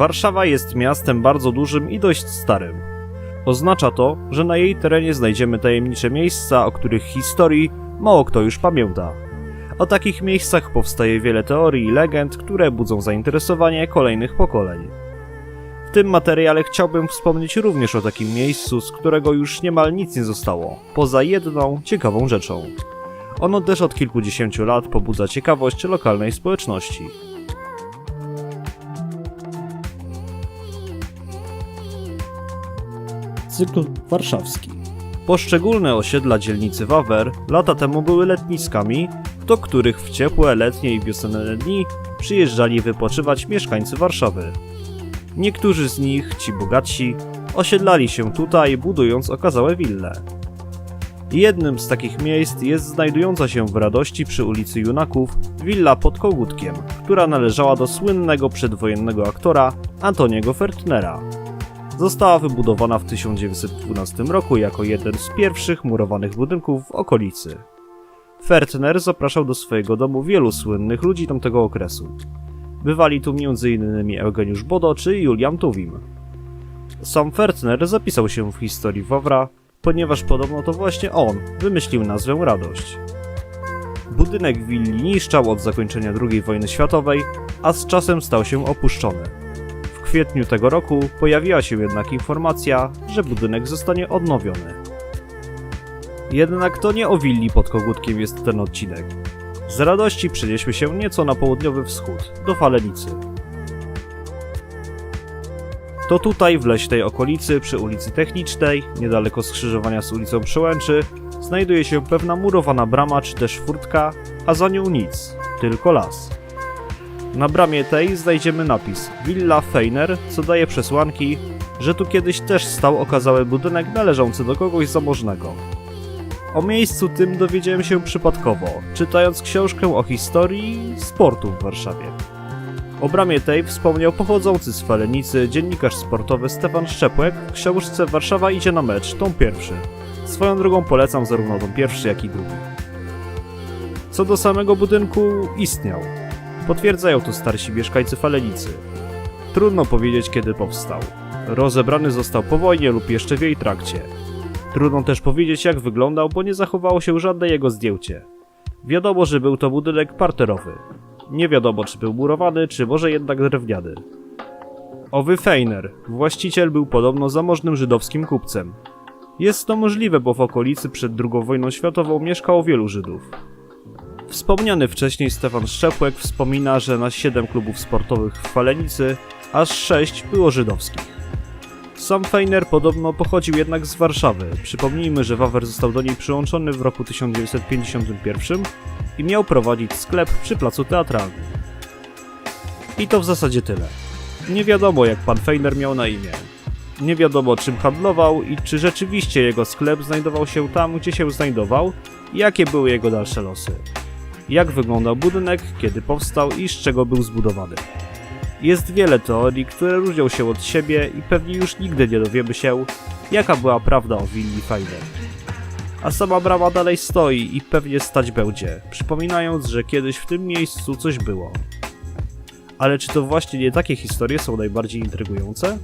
Warszawa jest miastem bardzo dużym i dość starym. Oznacza to, że na jej terenie znajdziemy tajemnicze miejsca, o których historii mało kto już pamięta. O takich miejscach powstaje wiele teorii i legend, które budzą zainteresowanie kolejnych pokoleń. W tym materiale chciałbym wspomnieć również o takim miejscu, z którego już niemal nic nie zostało, poza jedną ciekawą rzeczą. Ono też od kilkudziesięciu lat pobudza ciekawość lokalnej społeczności. Cykl warszawski. Poszczególne osiedla dzielnicy Wawer lata temu były letniskami, do których w ciepłe letnie i wiosenne dni przyjeżdżali wypoczywać mieszkańcy Warszawy. Niektórzy z nich, ci bogatsi, osiedlali się tutaj, budując okazałe wille. Jednym z takich miejsc jest znajdująca się w Radości przy ulicy Junaków willa pod Kogutkiem, która należała do słynnego przedwojennego aktora Antoniego Fertnera. Została wybudowana w 1912 roku jako jeden z pierwszych murowanych budynków w okolicy. Fertner zapraszał do swojego domu wielu słynnych ludzi tamtego okresu. Bywali tu m.in. Eugeniusz Bodo czy Julian Tuwim. Sam Fertner zapisał się w historii Wawra, ponieważ podobno to właśnie on wymyślił nazwę Radość. Budynek willi niszczał od zakończenia II wojny światowej, a z czasem stał się opuszczony. Kwietniu tego roku pojawiła się jednak informacja, że budynek zostanie odnowiony. Jednak to nie o willi pod Kogutkiem jest ten odcinek. Z radości przenieśmy się nieco na południowy wschód, do Falenicy. To tutaj, w leśnej okolicy, przy ulicy Technicznej, niedaleko skrzyżowania z ulicą Przełęczy, znajduje się pewna murowana brama czy też furtka, a za nią nic, tylko las. Na bramie tej znajdziemy napis Villa Feiner, co daje przesłanki, że tu kiedyś też stał okazały budynek należący do kogoś zamożnego. O miejscu tym dowiedziałem się przypadkowo, czytając książkę o historii sportu w Warszawie. O bramie tej wspomniał pochodzący z Falenicy dziennikarz sportowy Stefan Szczepłek w książce Warszawa idzie na mecz, tom pierwszy. Swoją drogą polecam zarówno tom pierwszy, jak i drugi. Co do samego budynku, istniał. Potwierdzają to starsi mieszkańcy Falenicy. Trudno powiedzieć, kiedy powstał. Rozebrany został po wojnie lub jeszcze w jej trakcie. Trudno też powiedzieć, jak wyglądał, bo nie zachowało się żadne jego zdjęcie. Wiadomo, że był to budynek parterowy. Nie wiadomo, czy był murowany, czy może jednak drewniany. Owy Feiner, właściciel, był podobno zamożnym żydowskim kupcem. Jest to możliwe, bo w okolicy przed II wojną światową mieszkało wielu Żydów. Wspomniany wcześniej Stefan Szczepłek wspomina, że na 7 klubów sportowych w Falenicy aż 6 było żydowskich. Sam Feiner podobno pochodził jednak z Warszawy. Przypomnijmy, że Wawer został do niej przyłączony w roku 1951 i miał prowadzić sklep przy placu teatralnym. I to w zasadzie tyle. Nie wiadomo jak pan Feiner miał na imię. Nie wiadomo czym handlował i czy rzeczywiście jego sklep znajdował się tam, gdzie się znajdował i jakie były jego dalsze losy. Jak wyglądał budynek, kiedy powstał i z czego był zbudowany. Jest wiele teorii, które różnią się od siebie i pewnie już nigdy nie dowiemy się, jaka była prawda o willi Feiner. A sama brama dalej stoi i pewnie stać będzie, przypominając, że kiedyś w tym miejscu coś było. Ale czy to właśnie nie takie historie są najbardziej intrygujące?